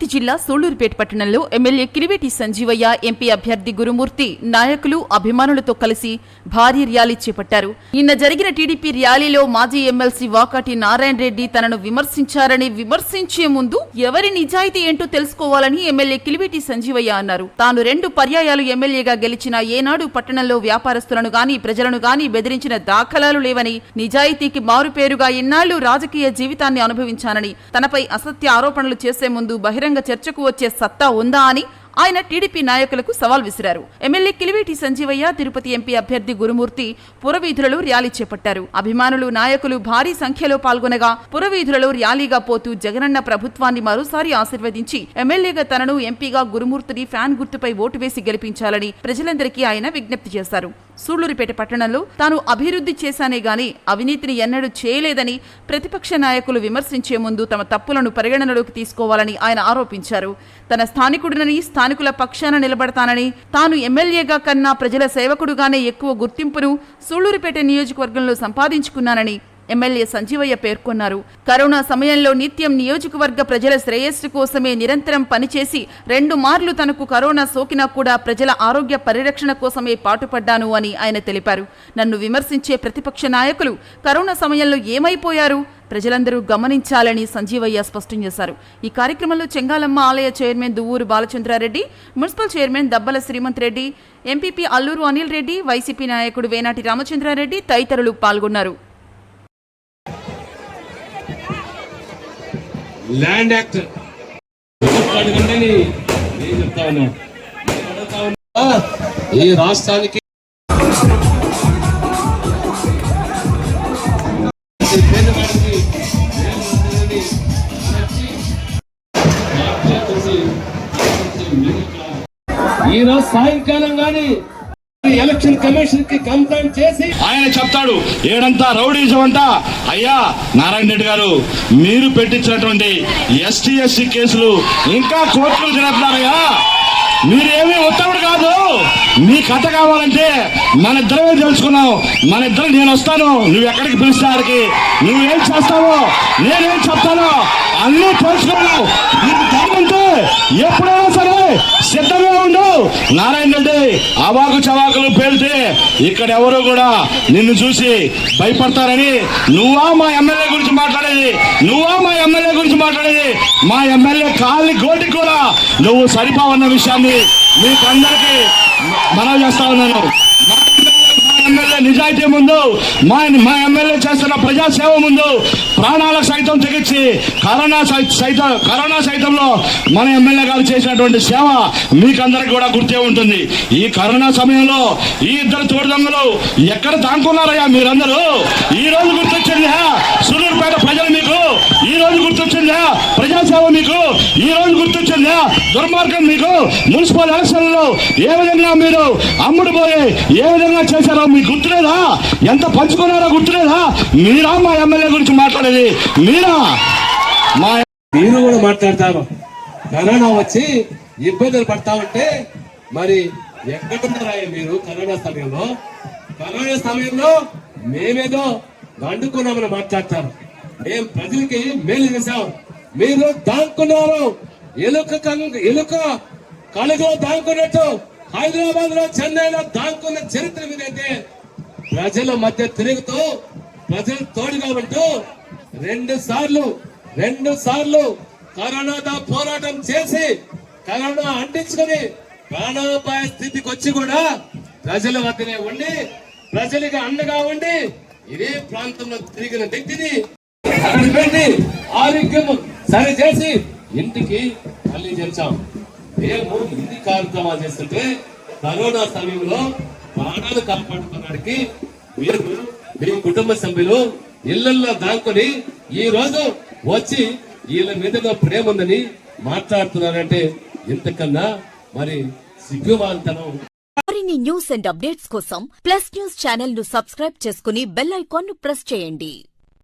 తిరుపతి జిల్లా సూళ్ళూరుపేట పట్టణంలో MLA కిరివేటి Sanjeevaiah MP అభ్యర్థి గురుమూర్తి నాయకులు అభిమానులతో కలిసి భారీ ర్యాలీ చేపట్టారు. నిన్న జరిగిన టీడీపీ ర్యాలీలో మాజీ ఎమ్మెల్సీ వాకాటి నారాయణ రెడ్డి తనను విమర్శించారని విమర్శించే ముందు ఎవరి నిజాయితీ ఏంటో తెలుసుకోవాలని ఎమ్మెల్యే కిలివేటి సంజీవయ్య అన్నారు. తాను రెండు పర్యాయాలు ఎమ్మెల్యేగా గెలిచిన ఏనాడు పట్టణంలో వ్యాపారస్తులను గాని ప్రజలను గాని బెదిరించిన దాఖలాలు లేవని నిజాయితీకి మారుపేరుగా ఇన్నాళ్ళు రాజకీయ జీవితాన్ని అనుభవించానని తనపై అసత్య ఆరోపణలు చేసే ముందు బహిరంగ చర్చకు వచ్చే సత్తా ఉందా అని ఆయన టీడీపీ నాయకులకు సవాల్ విసిరారు. ఎమ్మెల్యే కిలివేటి సంజీవయ్య తిరుపతి ఎంపీ అభ్యర్థి గురుమూర్తి పురవీధులలో ర్యాలీ చేపట్టారు. అభిమానులు నాయకులు భారీ సంఖ్యలో పాల్గొనగా పురవీధులలో ర్యాలీగా పోతూ జగనన్న ప్రభుత్వాన్ని మరోసారి ఆశీర్వదించి ఎమ్మెల్యేగా తనను ఎంపీగా గురుమూర్తిని ఫ్యాన్ గుర్తుపై ఓటు వేసి గెలిపించాలని ప్రజలందరికీ ఆయన విజ్ఞప్తి చేశారు. సూళ్ళూరిపేట పట్టణంలో తాను అభివృద్ధి చేశానే గాని అవినీతిని ఎన్నడూ చేయలేదని ప్రతిపక్ష నాయకులు విమర్శించే ముందు తమ తప్పులను పరిగణనలోకి తీసుకోవాలని ఆయన ఆరోపించారు. తన స్థానికుడినని స్థానికుల పక్షాన నిలబడతానని తాను ఎమ్మెల్యేగా కన్నా ప్రజల సేవకుడుగానే ఎక్కువ గుర్తింపును సూళ్ళూరిపేట నియోజకవర్గంలో సంపాదించుకున్నానని ఎమ్మెల్యే సంజీవయ్య పేర్కొన్నారు. కరోనా సమయంలో నిత్యం నియోజకవర్గ ప్రజల శ్రేయస్సు కోసమే నిరంతరం పనిచేసి రెండు మార్లు తనకు కరోనా సోకినా కూడా ప్రజల ఆరోగ్య పరిరక్షణ కోసమే పాటుపడ్డాను అని ఆయన తెలిపారు. నన్ను విమర్శించే ప్రతిపక్ష నాయకులు కరోనా సమయంలో ఏమైపోయారు? ప్రజలందరూ గమనించాలని సంజీవయ్య స్పష్టం చేశారు. ఈ కార్యక్రమంలో చెంగాలమ్మ ఆలయ chairman Duvvuru Balachandrareddy municipal chairman Dabbala Srimanth Reddy MPP Alluru Anil Reddy YCP నాయకుడు వేనాటి రామచంద్రారెడ్డి తదితరులు పాల్గొన్నారు. ల్యాండ్ యాక్ట్ అడగండి నేను చెప్తా ఉన్నా ఈ రాష్ట్రానికి ఈ సాయంకాలం కానీ ఎలక్షన్ కమిషన్కి కంప్లైంట్ చేసి ఆయన చెప్తాడు ఏడంతా రౌడీజం అంట అయ్యా నారాయణ రెడ్డి గారు మీరు పెట్టించినటువంటి ఎస్టీ ఎస్సీ కేసులు ఇంకా కోర్టులు జరుగుతున్నారయ్యా మీరేమీ ఉత్తముడు కాదు. మీ కథ కావాలంటే మన ఇద్దరమే తెలుసుకున్నావు మన ఇద్దరు నేను వస్తాను. నువ్వు ఎక్కడికి పిలిస్తే ఆడికి. నువ్వేం చేస్తావో నేనేం చెప్తానో అన్నీ తెలుసుకున్నావు ఎప్పుడైనా సరే సిద్ధంగా ఉండు. నారాయణ రెడ్డి అవాకు చవాకులు పేలితే ఇక్కడ ఎవరు కూడా నిన్ను చూసి భయపడతారని నువ్వా మా ఎమ్మెల్యే గురించి మాట్లాడేది? నువ్వా మా ఎమ్మెల్యే గురించి మాట్లాడేది? మా ఎమ్మెల్యే కాలి గోటికి కూడా నువ్వు సరిపోవన్న విషయాన్ని మీకందరికీ మనవి చేస్తా ఉన్నాను. ఎమ్మెల్యే- నిజాయితీ ముందు మా మా ఎమ్మెల్యే చేస్తున్న ప్రజాసేవ ముందు ప్రాణాలకు సైతం తెగించి కరోనా సై- సైతం కరోనా సైతంలో మన ఎమ్మెల్యే గారు చేసినటువంటి సేవ మీకందరికి కూడా గుర్తే ఉంటుంది. ఈ కరోనా సమయంలో ఈ ఇద్దరు తోడు దొంగలు ఎక్కడ దాంకున్నారయ్యా మీరందరూ? ఈ రోజు గుర్తొచ్చింది సూళ్ళూరుపేట ప్రజలు మీకు ఈ రోజు గుర్తొచ్చిందా ప్రజాసేవ మీకు ఈ రోజు గుర్తొచ్చిందా దుర్మార్గం మీకు. మున్సిపల్ ఎలక్షన్లో ఏ విధంగా మీరు అమ్ముడు పోయి ఏ విధంగా చేశారో మీకు గుర్తులేదా? ఎంత పంచుకున్నారో గుర్తులేదా? మీరా మా ఎమ్మెల్యే గురించి మాట్లాడేది? మీరా? మా మీరు కూడా మాట్లాడతారు. కరోనా వచ్చి ఇబ్బందులు పడతా ఉంటే మరి ఎక్కడున్నారా మీరు కరోనా సమయంలో? కరోనా సమయంలో మేమేదో వండుకున్నామని మాట్లాడతారు. మేము ప్రజలకి మేలు చేశాం. మీరు దాక్కున్నారు. ఎలుక ఎలుక కలుగులో దాక్కున్నట్టు హైదరాబాద్లో చెన్నైలో దాక్కున్న చరిత్ర మీదైతే ప్రజల మధ్య తిరుగుతూ ప్రజలు తోడుగా ఉంటూ రెండు సార్లు రెండు సార్లు కరోనాతో పోరాటం చేసి కరోనా అంటించుకొని ప్రాణాపాయ స్థితికి వచ్చి కూడా ప్రజల వద్దనే ఉండి ప్రజలకు అండగా ఉండి ఇదే ప్రాంతంలో తిరిగిన వ్యక్తిని అక్కడికి పెట్టి ఆరోగ్యం సరే చేసి ఇంటికి మళ్ళీ చేర్చాం. మేము ఇన్ని కార్యక్రమాలు చేస్తుంటే కరోనా సమయంలో ప్రాణాలు కాపాడుకున్నాడికి మీరు మీ కుటుంబ సభ్యులు ఇళ్ళలో దాక్కుని ఈ రోజు వచ్చి వీళ్ళ మీదగా ప్రేమ ఉందని మాట్లాడుతున్నారంటే ఇంతకన్నా మరి సిగ్గుమాంతనం. మరిన్ని న్యూస్ అండ్ అప్డేట్స్ కోసం ప్లస్ న్యూస్ ఛానల్ను సబ్స్క్రైబ్ చేసుకుని బెల్ ఐకాన్ను ప్రెస్ చేయండి.